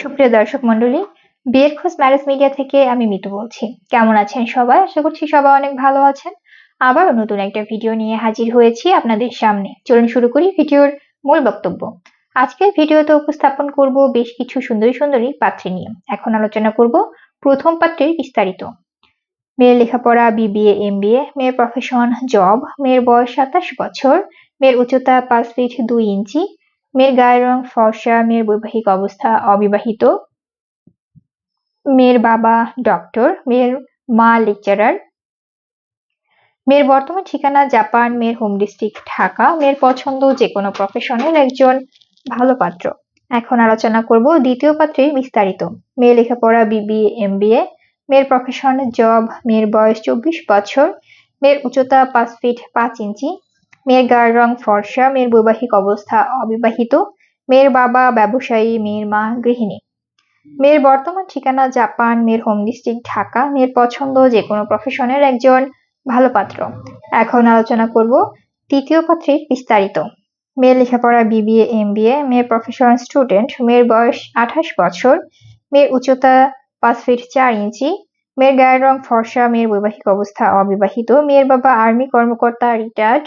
সুপ্রিয় দর্শক মন্ডলী বিয়ের খোঁজ ম্যারেজ মিডিয়া থেকে আমি মিতু বলছি। কেমন আছেন সবাই? আশা করছি সবাই অনেক ভালো আছেন। আবারও নতুন একটা ভিডিও নিয়ে হাজির হয়েছি আপনাদের সামনে। চলুন শুরু করি ভিডিওর মূল বক্তব্য। আজকের ভিডিওতে উপস্থাপন করব বেশ কিছু সুন্দরী সুন্দরী পাত্রী নিয়ে। এখন আলোচনা করব প্রথম পাত্রের বিস্তারিত। মেয়ের লেখাপড়া, বিবিএ, এমবিএ, মেয়ের প্রফেশন জব মেয়ের বয়স সাতাশ বছর, মেয়ের উচ্চতা পাঁচ ফিট দুই ইঞ্চি মেয়ের গায়ের রং ফর্সা, মেয়ের বৈবাহিক অবস্থা অবিবাহিত। মেয়ের বাবা ডক্টর মেয়ের মা লেকচারার মেয়ের বর্তমান ঠিকানা জাপান, মেয়ের হোম ডিস্ট্রিক্ট ঢাকা। মেয়ের পছন্দ যে কোনো প্রফেশনের একজন ভালো পাত্র। এখন আলোচনা করব দ্বিতীয় পাত্রের বিস্তারিত। মেয়ে লেখাপড়া বিবিএ এমবিএ মেয়ের প্রফেশন জব মেয়ের বয়স চব্বিশ বছর। মেয়ের উচ্চতা পাঁচ ফিট পাঁচ ইঞ্চি। মেয়ের গায়ের রং ফর্সা, মেয়ের বৈবাহিক অবস্থা অবিবাহিত, মেয়ের বাবা ব্যবসায়ী, মেয়ের মা গৃহিণী। মেয়ের বর্তমান ঠিকানা জাপান, মেয়ের হোম ডিস্ট্রিক্ট ঢাকা, মেয়ের পছন্দ যে কোনো প্রফেশনের একজন ভালো পাত্র। এখন আলোচনা করব তৃতীয় পাত্রের বিস্তারিত। মেয়ের লেখাপড়া বিবিএ এমবিএ মেয়ের প্রফেশন স্টুডেন্ট মেয়ের বয়স আঠাশ বছর, মেয়ের উচ্চতা পাঁচ ফিট চার ইঞ্চি, মেয়ের গায়ের রং ফর্সা, মেয়ের বৈবাহিক অবস্থা অবিবাহিত, মেয়ের বাবা আর্মি কর্মকর্তা রিটায়ার্ড